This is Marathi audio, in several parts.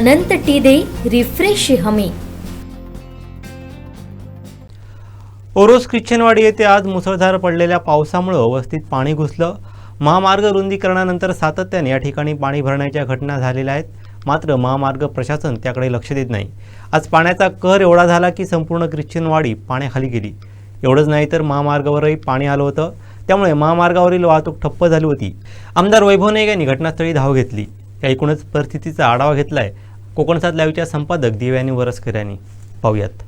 अनंत टी दे रिफ्रेश हमी. ओरोस ख्रिश्चनवाडी येथे आज मुसळधार पडलेल्या पावसामुळं वस्तीत पाणी घुसलं. महामार्ग रुंदीकरणानंतर सातत्याने या ठिकाणी पाणी भरण्याच्या घटना झालेल्या आहेत. मात्र महामार्ग प्रशासन त्याकडे लक्ष देत नाही. आज पाण्याचा कर एवढा झाला की संपूर्ण ख्रिश्चनवाडी पाण्याखाली गेली. एवढंच नाही तर महामार्गावरही पाणी आलं होतं. त्यामुळे महामार्गावरील वाहतूक ठप्प झाली होती. आमदार वैभव नाईक यांनी घटनास्थळी धाव घेतली. या एकूणच परिस्थितीचा आढावा घेतलाय कोकणसात लाईव्हच्या संपादक दिव्यानी वरसकर यांनी पाहूयात.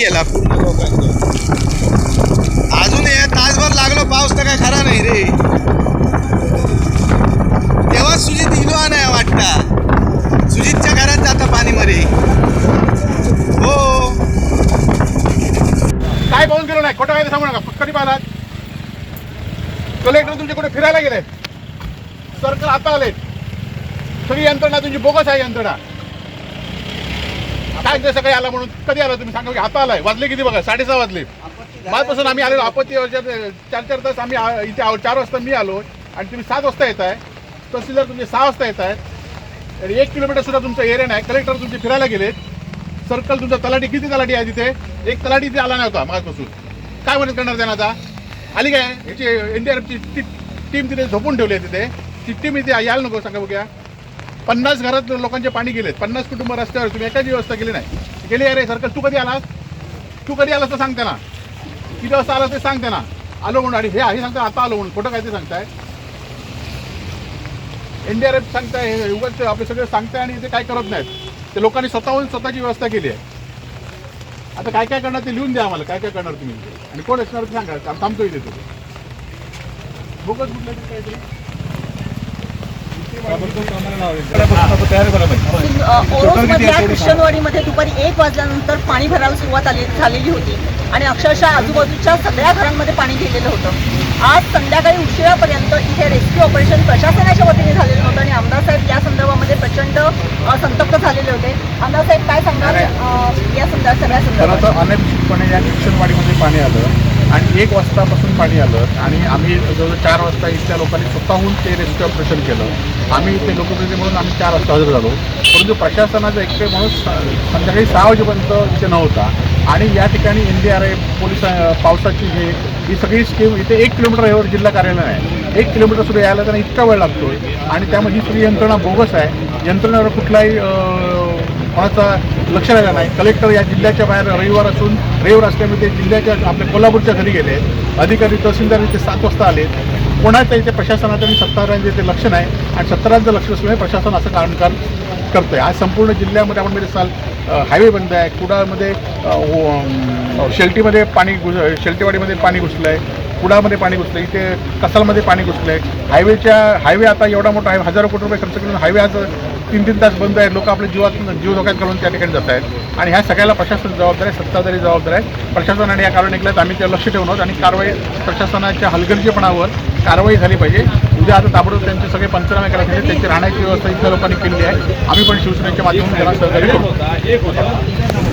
गेला. पूर्ण लोकांचा अजून हे तासभर लागलो पाऊस तर काय खरा नाही रे. तेव्हा सुजित इलो नाही वाटता. सुजितच्या घरात जातं पाणी मध्ये हो. काय पाहून गेलो नाही? खोटं काय सांगू नका. कधी पाहणार. कलेक्टर तुमचे कुठे फिरायला गेले सरकार आता आले सगळी यंत्रणा तुमची बोगस आहे यंत्रणा. काय ते सकाळी आला म्हणून. कधी आला तुम्ही? सांगा की आता आलाय. वाजले किती बघा? साडेसहा वाजले. माजपासून आम्ही आलेलो. आपत्ती चार चार तास आम्ही इथे आहो चार वाजता मी आलो. आणि तुम्ही सात वाजता येत आहे. तहसीलदार तुमचे सहा वाजता येत आहेत. आणि एक किलोमीटर सुद्धा तुमचं एरिया नाही. कलेक्टर तुमचे फिरायला गेलेत. सर्कल तुमचा तलाठी किती तलाठी आहे तिथे? एक तलाठी इथे आला नव्हता मागपासून. काय मदत करणार त्यांना आता? आली काय? याची एनडीआरएफची टीम तिथे झोपून ठेवली आहे तिथे. ती टीम इथे यायला नको सांगा बघूया. पन्नास घरात लोकांचे पाणी गेलेत. पन्नास कुटुंब रस्त्यावर तुम्ही एकाची व्यवस्था केली नाही. गेली अरे सरकार तू कधी आलास? तू कधी आलास तर सांग त्यांना. किती वाजता आलास ते सांग त्यांना. आलो म्हणून. आणि हे आहे सांगता आता आलो म्हणून. खोटं काय ते सांगताय? एनडीआरएफ सांगताय हे उगाच आपले सगळे सांगताय आणि ते काय करत नाहीत. ते लोकांनी स्वतःहून स्वतःची व्यवस्था केली आहे. आता काय काय करणार ते लिहून द्या आम्हाला. काय काय करणार तुम्ही? आणि कोण असणार ते सांगा. थांबतो इथे तुम्ही बोगस कुठल्या तरी काहीतरी ओरोसमधल्या दुपारी एक वाजल्यानंतर पाणी भरायला सुरुवात आली झालेली होती. आणि अक्षरशः आजूबाजूच्या सगळ्या घरांमध्ये पाणी गेलेलं होतं. आज संध्याकाळी उशिरापर्यंत इथे रेस्क्यू ऑपरेशन प्रशासनाच्या वतीने झालेलं होतं आणि आमदार साहेब या संदर्भामध्ये प्रचंड संतप्त झालेले होते. आमदार साहेब काय सांगणार या संदर्भात सगळ्या संदर्भात आता अनपेक्षितपणे या शिक्षणवाडीमध्ये पाणी आलं. आणि एक वाजतापासून पाणी आलं आणि आम्ही जवळजवळ चार वाजता इथल्या लोकांनी स्वतःहून ते रेस्क्यू ऑपरेशन केलं. आम्ही ते लोकप्रतिनिधी म्हणून आम्ही चार वाजता हजर झालो. परंतु प्रशासनाचा एकटे माणूस स- संध्याकाळी सहा वाजेपर्यंत इथे नव्हता. आणि या ठिकाणी N D R F police पावसाची हे ही सगळी स्कीम इथे एक किलोमीटर यावर जिल्हा कार्यालय आहे. एक किलोमीटर सुद्धा यायला त्यांना इतका वेळ लागतो आणि त्यामध्ये ही सगळी यंत्रणा बोगस आहे. यंत्रणेवर कुठलाही कोणाचा लक्ष राहिलं नाही. कलेक्टर या जिल्ह्याच्या बाहेर रविवार असून रविवार असल्यामुळे ते जिल्ह्याच्या आपल्या कोल्हापूरच्या घरी गेले. अधिकारी तहसीलदार इथे सात वाजता आले. कोणाच्या इथे प्रशासनाचं आणि सत्ताधाऱ्यांचं इथे लक्ष नाही आणि सत्तारांचं लक्ष असल्यामुळे प्रशासन असं कारण करतो करतं आहे आज संपूर्ण जिल्ह्यामध्ये आपण म्हणजे साल हायवे बंद आहे. कुडामध्ये शेल्टीमध्ये पाणी घुस शेल्टीवाडीमध्ये पाणी घुसलं आहे कुडामध्ये पाणी घुसलं इथे कसालमध्ये पाणी घुसलं आहे हायवेच्या हायवे आता एवढा मोठा आहे हजारो कोटी रुपये खर्च करून हायवे आज तीन तीन तास बंद आहेत. लोक आपल्या जीवात जीव धोक्यात घालून त्या ठिकाणी जात आहेत. आणि ह्या सगळ्याला प्रशासन जबाबदार आहे सत्ताधारी जबाबदार आहे. प्रशासनाने या कारवाई निघल्यात. आम्ही ते लक्ष ठेवून आहोत आणि कारवाई प्रशासनाच्या हलगर्जीपणावर कारवाई झाली पाहिजे. उद्या आता ताबडतोब त्यांचे सगळे पंचनामे करायचे त्यांची राहण्याची व्यवस्था इथल्या लोकांनी केली आहे. आम्ही पण शिवसेनेच्या माध्यमातून त्यांना सहकार्य करू.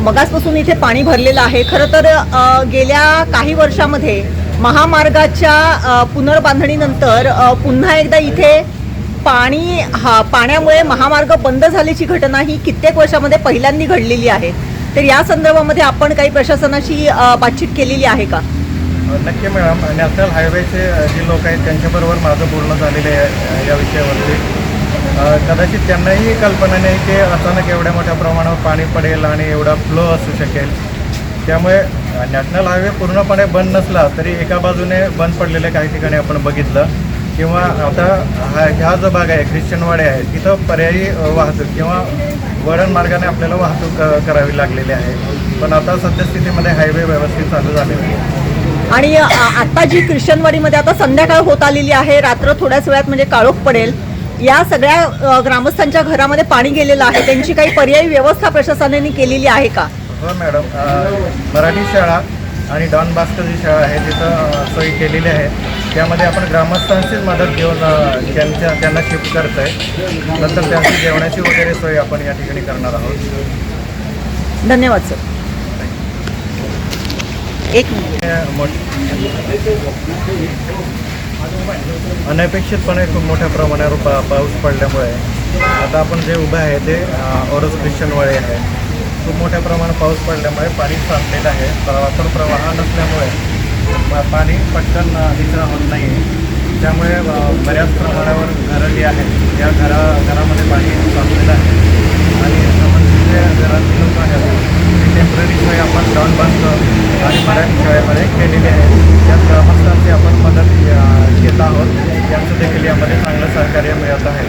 मगासपासून इथे पाणी भरलेलं आहे. खरं तर गेल्या काही वर्षामध्ये महामार्गाच्या पुनर्बांधणीनंतर पुन्हा एकदा इथे पाणी हा पाण्यामुळे महामार्ग बंद झाल्याची घटना ही कित्येक वर्षामध्ये पहिल्यांदी घडलेली आहे. तर या संदर्भामध्ये आपण काही प्रशासनाशी बातचीत केलेली आहे का? नक्की मॅडम नॅशनल हायवेचे जे लोक आहेत त्यांच्याबरोबर माझं बोलणं झालेलं आहे या विषयावरती. कदाचित त्यांनाही कल्पना नाही की अचानक एवढ्या मोठ्या प्रमाणावर पाणी पडेल आणि एवढा फ्लो असू शकेल. त्यामुळे नॅशनल हायवे पूर्णपणे बंद नसला तरी एका बाजूने बंद पडलेले काही ठिकाणी आपण बघितलं. किंवा आता हा ह्या जो भाग आहे ख्रिश्चनवाडे आहे तिथं पर्यायी वाहतूक किंवा वळण मार्गाने आपल्याला वाहतूक करावी लागलेली आहे. पण आता सद्यस्थितीमध्ये हायवे व्यवस्थित चालू झालेले आहे आणि आता जी ख्रिश्चनवाडीमध्ये आता संध्याकाळ होत आलेली आहे रात्र थोड्याच वेळात म्हणजे काळोख पडेल. या सगळ्या ग्रामस्थांच्या घरामध्ये पाणी गेलेलं आहे. त्यांची काही पर्यायी व्यवस्था प्रशासनाने केलेली आहे का? हो मॅडम. मराठी शाळा आणि डॉन बास्कर जी शाळा आहे तिथं सोयी केलेली आहे त्यामध्ये आपण ग्रामस्थांचीच मदत घेऊन त्यांच्या त्यांना शिफ्ट करत आहे नंतर त्यांची जेवणाची वगैरे सोय आपण या ठिकाणी करणार आहोत. धन्यवाद सर. एक मिनिट. अनपेक्षितपणे खूप मोठ्या प्रमाणावर पा पाऊस पडल्यामुळे आता आपण जे उभं आहे ते औरस ओरस वळे आहे. खूप मोठ्या प्रमाणात पाऊस पडल्यामुळे पाणी साचलेलं आहे. प्रवाहाचा प्रवाह नसल्यामुळे पाणी पटकन निचरा होत नाही त्यामुळे बऱ्याच प्रमाणावर घरं जी आहेत या घरा घरामध्ये पाणी साचलेलं आहे. आणि जे घरातील लोक आहेत टेंपररी सोय आपण ग्राउंड बांधतो आणि मराठी शाळेमध्ये केलेली आहे. या ग्रामस्थांची आपण मदत घेत आहोत. यांचं देखील यामध्ये चांगलं सहकार्य मिळत आहे.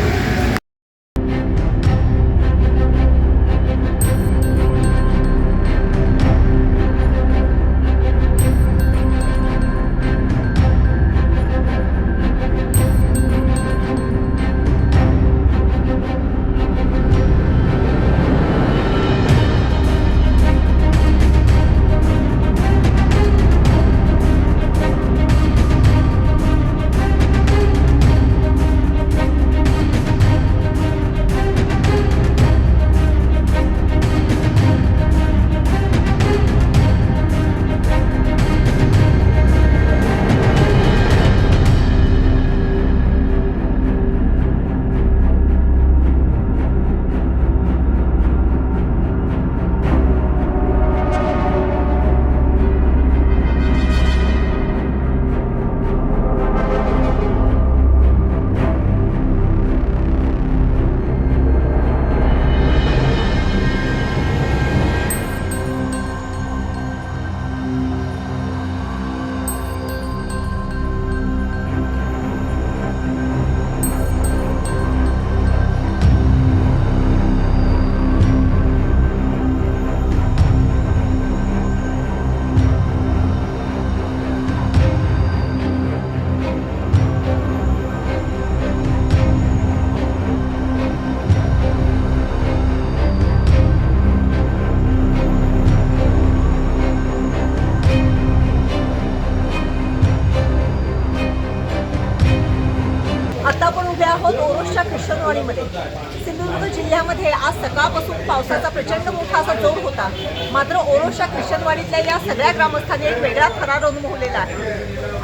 सगळ्या ग्रामस्थांनी एक वेगळा थरार अनुभवलेला आहे.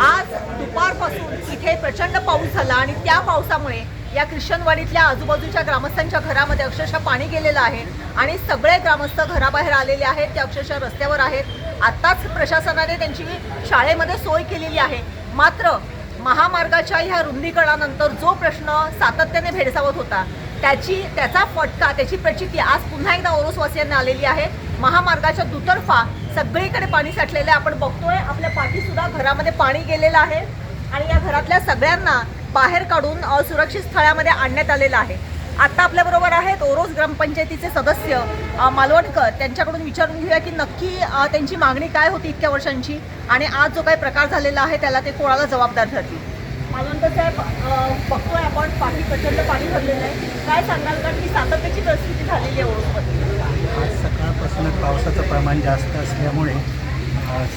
आज दुपारपासून इथे प्रचंड पाऊस झाला आणि त्या पावसामुळे या ख्रिश्चनवाडीतल्या आजूबाजूच्या ग्रामस्थांच्या घरामध्ये अक्षरशः पाणी गेलेलं आहे आणि सगळे ग्रामस्थ घराबाहेर आलेले आहेत ते अक्षरशः रस्त्यावर आहेत. आत्ताच प्रशासनाने त्यांची शाळेमध्ये सोय केलेली आहे. मात्र महामार्गाच्या ह्या रुंदीकरणानंतर जो प्रश्न सातत्याने भेडसावत होता त्याची त्याचा फटका त्याची प्रचिती आज पुन्हा एकदा ओरोसवासियांना आलेली आहे. महामार्गाच्या दुतर्फा सगळीकडे पाणी साठलेलं आहे. आपण बघतोय आपल्या पाठी सुद्धा घरामध्ये पाणी गेलेलं आहे. आणि या घरातल्या सगळ्यांना बाहेर काढून सुरक्षित स्थळामध्ये आणण्यात आलेलं आहे. आता आपल्याबरोबर आहेत ओरोस ग्रामपंचायतीचे सदस्य मालवणकर. त्यांच्याकडून विचारून घेऊया की नक्की त्यांची मागणी काय होती इतक्या वर्षांची? आणि आज जो काही प्रकार झालेला आहे त्याला ते कोणाला जबाबदार ठरतील? मालवणकर साहेब बघतोय आपण पाणी प्रचंड पाणी भरलेलं आहे. काय सांगाल? कारण की सातत्याची परिस्थिती झालेली आहे ओरोसमध्ये. आज पावसाचं प्रमाण जास्त असल्यामुळे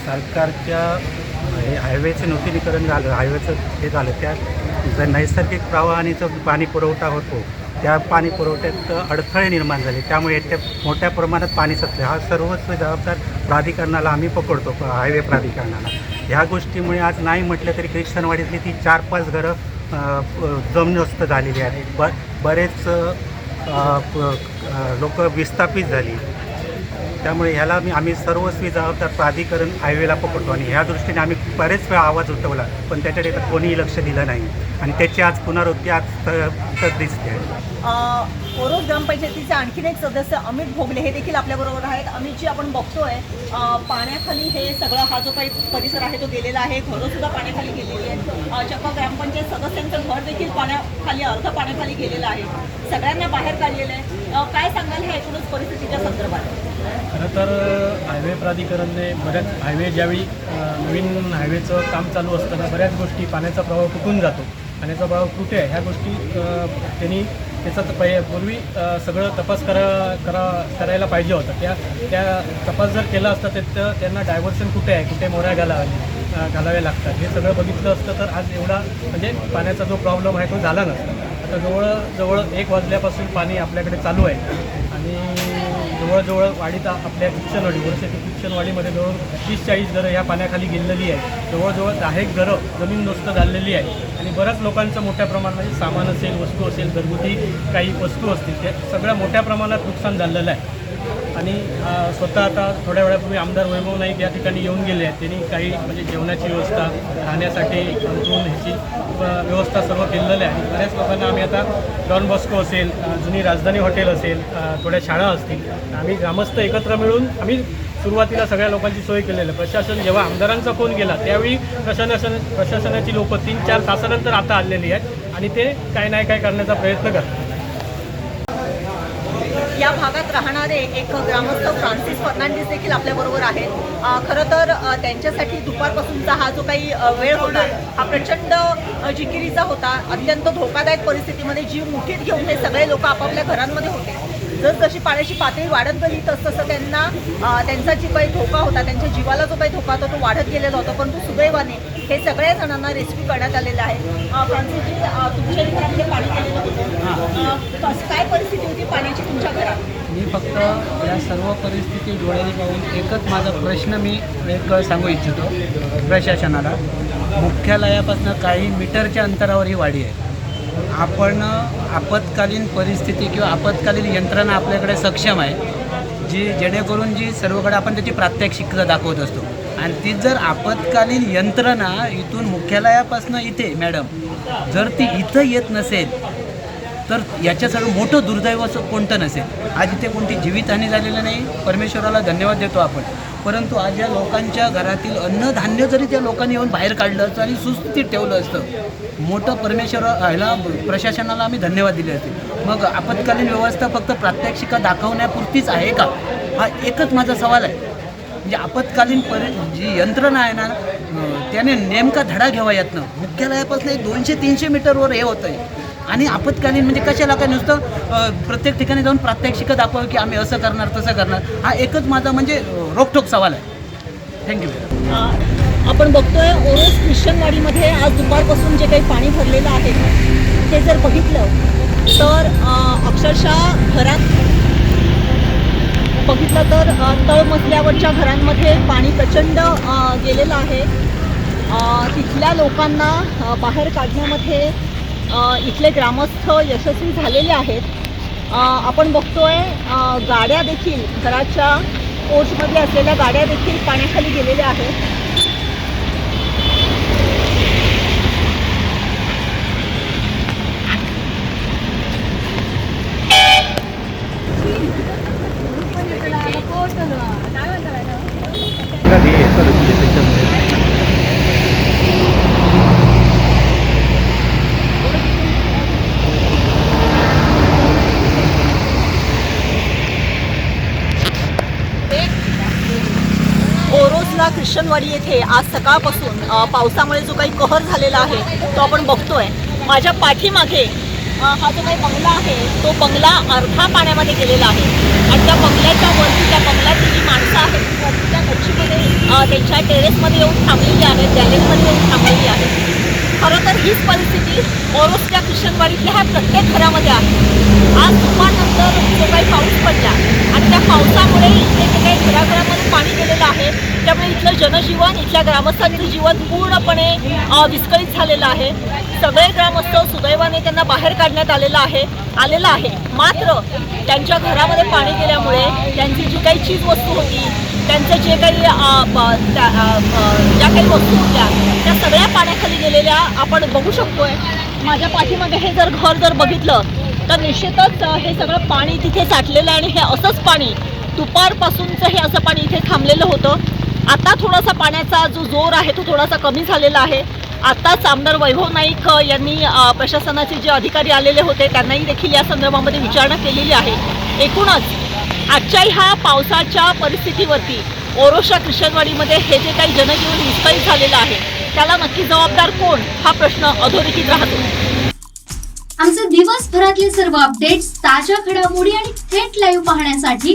सरकारच्या हे हायवेचं नूतनीकरण झालं हायवेचं हे झालं. त्यात जर नैसर्गिक प्रवाहानेचं पाणी पुरवठा होतो त्या पाणी पुरवठ्यात अडथळे निर्माण झाले. त्यामुळे त्या मोठ्या प्रमाणात पाणी साचले. हा सर्वस्व जबाबदार प्राधिकरणाला आम्ही पकडतो हायवे प्राधिकरणाला. ह्या गोष्टीमुळे आज नाही म्हटलं तरी ख्रिश्चनवाडीतली ती चार पाच घरं जमनस्त झालेली आहेत. ब बरेच लोक विस्थापित झाली. त्यामुळे ह्याला मी आम्ही सर्वस्वी जबाबदार प्राधिकरण हायवेला पकडतो आणि ह्या दृष्टीने आम्ही बरेच वेळा आवाज उठवला पण त्याच्याकडे तर कोणीही लक्ष दिलं नाही. आणि त्याची आज पुनरावृत्ती आज तर दिसते. ओरोस ग्रामपंचायतीचे आणखीन एक सदस्य अमित भोगले हे देखील आपल्याबरोबर आहेत. अमितजी आपण बघतोय पाण्याखाली हे सगळं हा जो काही परिसर आहे तो गेलेला आहे. घरं सुद्धा पाण्याखाली गेलेली आहेत. चक्क ग्रामपंचायत सदस्यांचं घर देखील पाण्याखाली अर्ध पाण्याखाली गेलेलं आहे. सगळ्यांना बाहेर काढलेलं आहे. काय सांगाल ह्या एकूणच परिस्थितीच्या संदर्भात? खरं तर हायवे प्राधिकरणने बऱ्याच हायवे ज्यावेळी नवीन हायवेचं काम चालू असताना बऱ्याच गोष्टी पाण्याचा प्रभाव कुठून जातो. पाण्याचा प्रभाव कुठे आहे? ह्या गोष्टी त्यांनी त्याचा पहि पूर्वी सगळं तपास करा करा करायला पाहिजे होतं. त्या त्या तपास जर केला असता तर त्यांना डायव्हर्शन कुठे आहे? कुठे मोऱ्या घालाव्या घालावे लागतात? हे सगळं बघितलं असतं तर आज एवढा म्हणजे पाण्याचा जो प्रॉब्लेम आहे तो झाला नसता. आता जवळ जवळ एक वाजल्यापासून पाणी आपल्याकडे चालू आहे. जवळजवळ वाडीत आपल्या किचनवाडी वर्षाची किचनवाडीमध्ये जवळ तीस चाळीस घरं ह्या पाण्याखाली गेलेली आहे जवळजवळ दहा एक घरं जमीनदोस्त झालेली आहे आणि बऱ्याच लोकांचं मोठ्या प्रमाणात म्हणजे सामान असेल वस्तू असेल घरगुती काही वस्तू असतील त्या सगळ्या मोठ्या प्रमाणात नुकसान झालेलं आहे. आणि स्वतः आता थोड्या वेळापूर्वी आमदार वैभव नाईक या ठिकाणी येऊन गेले आहेत. त्यांनी काही म्हणजे जेवणाची व्यवस्था राहण्यासाठी ह्याची अ, व्यवस्था सर्व केलेलं आहे. बऱ्याच लोकांना आम्ही आता डॉन बॉस्को असेल जुनी राजधानी हॉटेल असेल थोड्या शाळा असतील आम्ही ग्रामस्थ एकत्र मिळून आम्ही सुरुवातीला सगळ्या लोकांची सोय केलेली आहे. प्रशासन जेव्हा आमदारांचा फोन गेला त्यावेळी प्रशासन प्रशासनाची लोकं तीन चार तासानंतर आता आलेली आहेत आणि ते काय नाही काय करण्याचा प्रयत्न करतात. या भागात राहणारे एक ग्रामस्थ फ्रान्सिस फर्नांडिस देखील आपल्याबरोबर आहेत. खरं तर त्यांच्यासाठी दुपारपासूनचा हा जो काही वेळ होता हा प्रचंड जिकिरीचा होता. अत्यंत धोकादायक परिस्थितीमध्ये जीव मुठीत घेऊन हे सगळे लोक आपापल्या घरांमध्ये होते. जसजशी पाण्याची पातळी वाढत गेली तसतसं त्यांना त्यांचा जी काही धोका होता त्यांच्या जीवाला जो काही धोका होता तो वाढत गेलेला होता. परंतु सुदैवाने हे सगळ्या जणांना रेस्क्यू करण्यात आलेलं आहे. फ्रान्सिसजी तुमच्या घरामध्ये पाणी गेलेलं होतं. काय परिस्थिती होती पाण्याची तुमच्या घरात? मी फक्त या सर्व परिस्थिती डोळ्याने पाहून एकच माझा प्रश्न मी एक सांगू इच्छितो प्रशासनाला. मुख्यालयापासून काही मीटरच्या अंतरावर ही वाडी आहे. आपण आपत्कालीन परिस्थिती किंवा आपत्कालीन यंत्रणा आपल्याकडे सक्षम आहे जी जेणेकरून जी सर्वकडे आपण त्याची प्रात्यक्षिकता दाखवत असतो. आणि ती जर आपत्कालीन यंत्रणा इथून मुख्यालयापासून इथे मॅडम जर ती इथं येत नसेल तर याच्यासाठी मोठं दुर्दैव असं कोणतं नसेल. आज इथे कोणती जीवितहानी झालेली नाही. परमेश्वराला धन्यवाद देतो आपण. परंतु आज या लोकांच्या घरातील अन्नधान्य जरी त्या लोकांनी येऊन बाहेर काढलं असतं आणि सुस्थितीत ठेवलं असतं. मोठं परमेश्वर ह्याला प्रशासनाला आम्ही धन्यवाद दिले असते मग आपत्कालीन व्यवस्था फक्त प्रात्यक्षिका दाखवण्यापुरतीच आहे का? हा एकच माझा सवाल आहे. म्हणजे आपत्कालीन परि जी यंत्रणा आहे ना त्याने नेमका धडा घ्यावा यातनं. मुख्यालयापासून एक दोनशे तीनशे मीटरवर हे होतं आहे आणि आपत्कालीन म्हणजे कशाला काय नुसतं प्रत्येक ठिकाणी जाऊन प्रात्यक्षिकं दाखवावं की आम्ही असं करणार तसं करणार. हा एकच माझा म्हणजे अं, रोखठोक सवाल आहे. थँक्यू आपण बघतोय ओरोस ख्रिश्चनवाडीमध्ये आज दुपारपासून जे काही पाणी भरलेलं आहे ते जर बघितलं तर अक्षरशः घरात बघितलं तर तळमजल्यावरच्या घरांमध्ये पाणी प्रचंड गेलेलं आहे. तिथल्या लोकांना बाहेर काढण्यामध्ये इथले ग्रामस्थ यशस्वी झालेले आहेत. आपण बघतोय गाड्या देखील घराच्या पोर्चमध्ये असलेल्या गाड्या देखील पाण्याखाली गेलेल्या आहेत. सोमवारी येथे आज सकाळपासून पावसामुळे जो काही कहर झालेला आहे तो आपण बघतोय. माझ्या पाठीमागे हा जो काही बंगला आहे तो बंगला अर्धा पाण्यामध्ये गेलेला आहे. आणि त्या बंगल्याच्या वरती त्या बंगल्याची जी माणसं आहेत ती वरती त्या गच्चीमध्ये त्यांच्या टेरेसमध्ये येऊन थांबलेली आहेत गॅलेरीमध्ये येऊन थांबलेली आहेत. खरं तर हीच परिस्थिती ओरोसच्या किशनवाडीतल्या ह्या प्रत्येक घरामध्ये आहे. आज दुपारनंतर जो काही पाऊस पडला आणि त्या पावसा इथे जे काही घराघरामध्ये पाणी गेलेलं आहे. त्यामुळे इथलं जनजीवन इथल्या ग्रामस्थांचं जीवन पूर्णपणे विस्कळीत झालेलं आहे. सगळे ग्रामस्थ सुदैवाने त्यांना बाहेर काढण्यात आलेलं आहे. आलेलं आहे. मात्र त्यांच्या घरामध्ये पाणी गेल्यामुळे त्यांची जी काही चीजवस्तू होती त्यांचं जे काही ब- त्या- ज्या काही वस्तू होत्या त्या सगळ्या पाण्याखाली गेलेल्या आपण बघू शकतोय. माझ्या पाठीमागे हे जर घर जर बघितलं तर निश्चितच हे सगळं पाणी तिथे साठलेलं आहे आणि हे असंच पाणी दुपारपासूनचं हे असं पाणी इथे थांबलेलं होतं. आता थोडासा पाण्याचा जो जोर आहे तो थोडासा कमी झालेला आहे. आताच आमदार वैभव नाईक यांनी प्रशासनाचे जे अधिकारी आलेले होते त्यांनाही देखील या संदर्भामध्ये विचारणा केलेली आहे. एकूणच आजच्या ह्या पावसाच्या परिस्थितीवरती ओरोशा ख्रिश्चनवाडीमध्ये हे जे काही जनजीवन विस्कळीत झालेलं आहे त्याला नक्की जबाबदार कोण? हा प्रश्न अधोरेखित राहतो. आमचे दिवसभरातले सर्व अपडेट्स ताज्या घडामोडी आणि थेट लाईव्ह पाहण्यासाठी